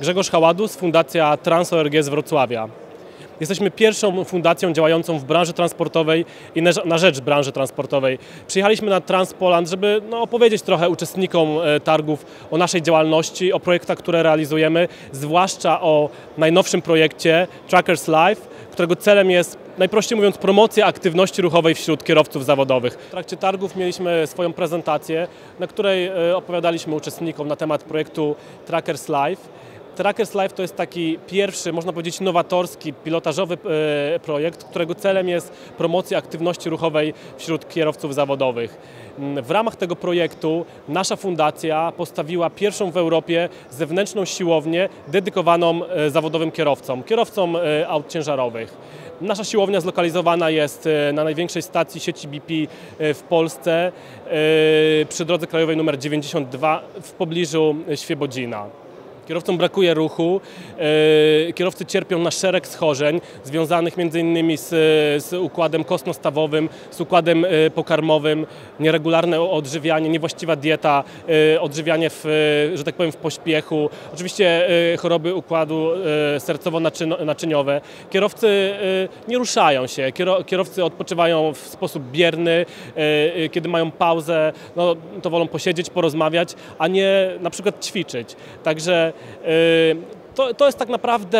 Grzegorz Haładus, Fundacja TransORG z Wrocławia. Jesteśmy pierwszą fundacją działającą w branży transportowej i na rzecz branży transportowej. Przyjechaliśmy na Transpoland, żeby no, opowiedzieć trochę uczestnikom e, targów o naszej działalności, o projektach, które realizujemy, zwłaszcza o najnowszym projekcie Trackers Live, którego celem jest najprościej mówiąc promocja aktywności ruchowej wśród kierowców zawodowych. W trakcie targów mieliśmy swoją prezentację, na której e, opowiadaliśmy uczestnikom na temat projektu Trackers Live. Trackers Live to jest taki pierwszy, można powiedzieć, nowatorski, pilotażowy e, projekt, którego celem jest promocja aktywności ruchowej wśród kierowców zawodowych. Mm, w ramach tego projektu nasza fundacja postawiła pierwszą w Europie zewnętrzną siłownię dedykowaną e, zawodowym kierowcom, kierowcom e, aut ciężarowych. Nasza siłownia zlokalizowana jest na największej stacji sieci BP w Polsce przy drodze krajowej nr 92 w pobliżu Świebodzina. Kierowcom brakuje ruchu, e, kierowcy cierpią na szereg schorzeń związanych m.in. Z, z układem kostno-stawowym, z układem e, pokarmowym, nieregularne odżywianie, niewłaściwa dieta, e, odżywianie w, że tak powiem w pośpiechu, oczywiście choroby układu sercowo-naczyniowe. Kierowcy nie ruszają się, kierowcy odpoczywają w sposób bierny, kiedy mają pauzę, no, to wolą posiedzieć, porozmawiać, a nie na przykład ćwiczyć. Także Y, to, to jest tak naprawdę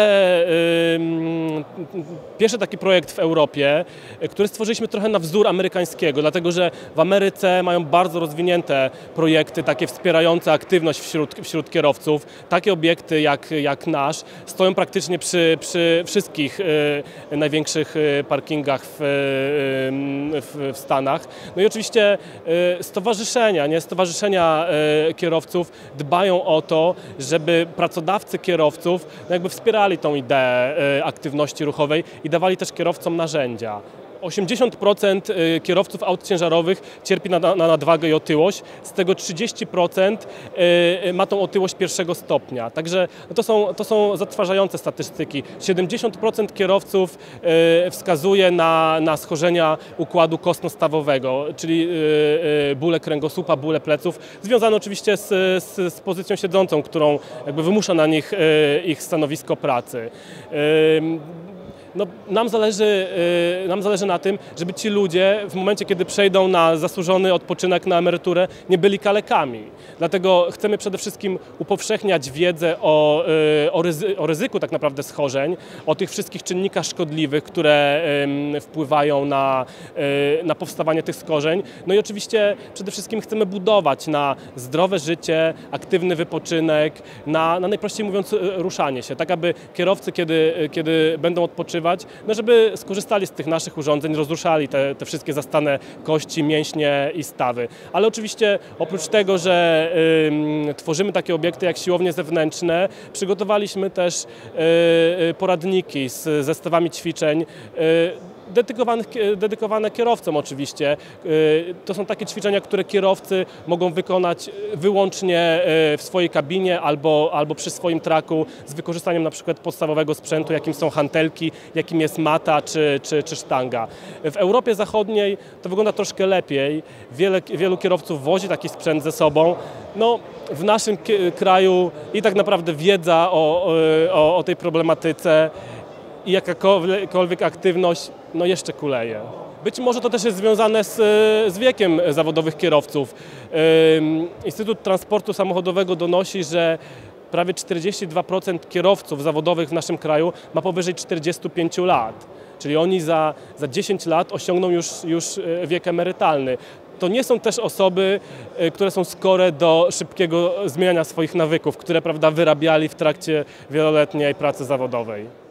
pierwszy taki projekt w Europie, który stworzyliśmy trochę na wzór amerykańskiego, dlatego że w Ameryce mają bardzo rozwinięte projekty, takie wspierające aktywność wśród, wśród kierowców. Takie obiekty jak, jak nasz stoją praktycznie przy, przy wszystkich y, największych y, parkingach w, w, w, Stanach. No i oczywiście stowarzyszenia, nie? stowarzyszenia kierowców dbają o to, żeby pracodawcy kierowców kierowców no jakby wspierali tą ideę e, aktywności ruchowej i dawali też kierowcom narzędzia. 80% y, kierowców aut ciężarowych cierpi na, na, nadwagę i otyłość, z tego 30% y, ma tą otyłość pierwszego stopnia. Także to są, to są zatrważające statystyki. 70% kierowców y, wskazuje na, na schorzenia układu kostno-stawowego, czyli bóle kręgosłupa, bóle pleców, związane oczywiście z, z, z pozycją siedzącą, którą jakby wymusza na nich ich stanowisko pracy no, nam, zależy, y, nam zależy na tym, żeby ci ludzie w momencie, kiedy przejdą na zasłużony odpoczynek, na emeryturę, nie byli kalekami. Dlatego chcemy przede wszystkim upowszechniać wiedzę o, y, o, ryzy, o ryzyku tak naprawdę schorzeń, o tych wszystkich czynnikach szkodliwych, które wpływają na, y, na powstawanie tych schorzeń. No i oczywiście przede wszystkim chcemy budować na zdrowe życie, aktywny wypoczynek, na, na najprościej mówiąc ruszanie się, tak aby kierowcy, kiedy, kiedy będą odpoczywać, no żeby skorzystali z tych naszych urządzeń, rozruszali te, te wszystkie zastane kości, mięśnie i stawy. Ale oczywiście oprócz tego, że y, tworzymy takie obiekty jak siłownie zewnętrzne, przygotowaliśmy też y, poradniki z zestawami ćwiczeń y, dedykowane kierowcom oczywiście. Y, to są takie ćwiczenia, które kierowcy mogą wykonać wyłącznie y, w swojej kabinie albo, albo przy swoim traku z wykorzystaniem na przykład podstawowego sprzętu, jakim są hantelki, jakim jest mata czy, czy, czy sztanga. W Europie Zachodniej to wygląda troszkę lepiej. Wiele, wielu kierowców wozi taki sprzęt ze sobą. No, w naszym kraju i tak naprawdę wiedza o, o, o tej problematyce i jakakolwiek aktywność no jeszcze kuleje. Być może to też jest związane z, z wiekiem zawodowych kierowców. Instytut Transportu Samochodowego donosi, że prawie 42% kierowców zawodowych w naszym kraju ma powyżej 45 lat. Czyli oni za, za 10 lat osiągną już, już e, wiek emerytalny. To nie są też osoby, e, które są skore do szybkiego zmieniania swoich nawyków, które prawda, wyrabiali w trakcie wieloletniej pracy zawodowej.